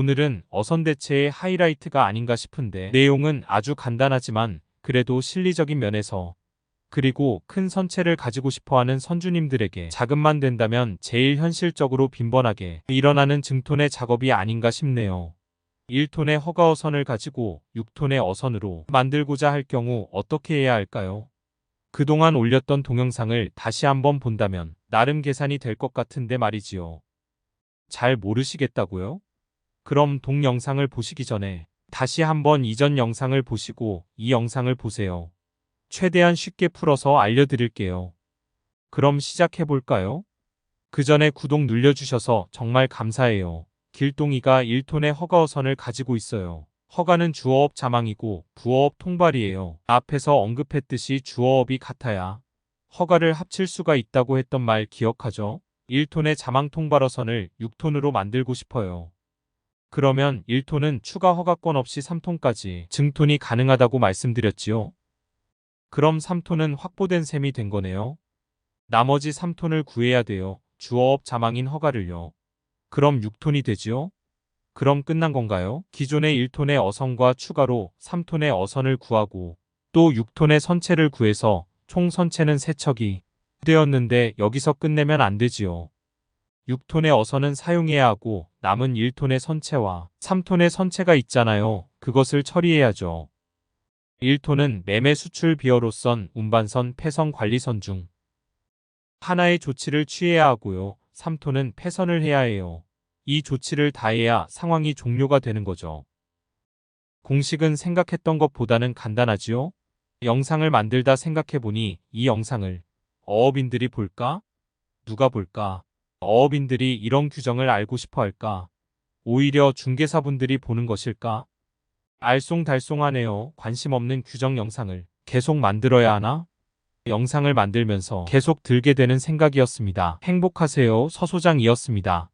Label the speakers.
Speaker 1: 오늘은 어선대체의 하이라이트가 아닌가 싶은데 내용은 아주 간단하지만 그래도 실리적인 면에서 그리고 큰 선체를 가지고 싶어하는 선주님들에게 자금만 된다면 제일 현실적으로 빈번하게 일어나는 증톤의 작업이 아닌가 싶네요. 1톤의 허가어선을 가지고 6톤의 어선으로 만들고자 할 경우 어떻게 해야 할까요? 그동안 올렸던 동영상을 다시 한번 본다면 나름 계산이 될 것 같은데 말이지요. 잘 모르시겠다고요? 그럼 동영상을 보시기 전에 다시 한번 이전 영상을 보시고 이 영상을 보세요. 최대한 쉽게 풀어서 알려드릴게요. 그럼 시작해볼까요? 그 전에 구독 눌러주셔서 정말 감사해요. 길동이가 1톤의 허가어선을 가지고 있어요. 허가는 주어업 자망이고 부어업 통발이에요. 앞에서 언급했듯이 주어업이 같아야 허가를 합칠 수가 있다고 했던 말 기억하죠? 1톤의 자망 통발어선을 6톤으로 만들고 싶어요. 그러면 1톤은 추가 허가권 없이 3톤까지 증톤이 가능하다고 말씀드렸지요. 그럼 3톤은 확보된 셈이 된 거네요. 나머지 3톤을 구해야 돼요. 주어업 자망인 허가를요. 그럼 6톤이 되지요? 그럼 끝난 건가요? 기존의 1톤의 어선과 추가로 3톤의 어선을 구하고 또 6톤의 선체를 구해서 총 선체는 3척이 되었는데 여기서 끝내면 안 되지요. 6톤의 어선은 사용해야 하고 남은 1톤의 선체와 3톤의 선체가 있잖아요. 그것을 처리해야죠. 1톤은 매매 수출 비어로선 운반선 폐선 관리선 중 하나의 조치를 취해야 하고요. 3톤은 폐선을 해야 해요. 이 조치를 다해야 상황이 종료가 되는 거죠. 공식은 생각했던 것보다는 간단하지요? 영상을 만들다 생각해보니 이 영상을 어업인들이 볼까? 누가 볼까? 어업인들이 이런 규정을 알고 싶어 할까? 오히려 중개사분들이 보는 것일까? 알쏭달쏭하네요. 관심 없는 규정 영상을 계속 만들어야 하나? 영상을 만들면서 계속 들게 되는 생각이었습니다. 행복하세요. 서소장이었습니다.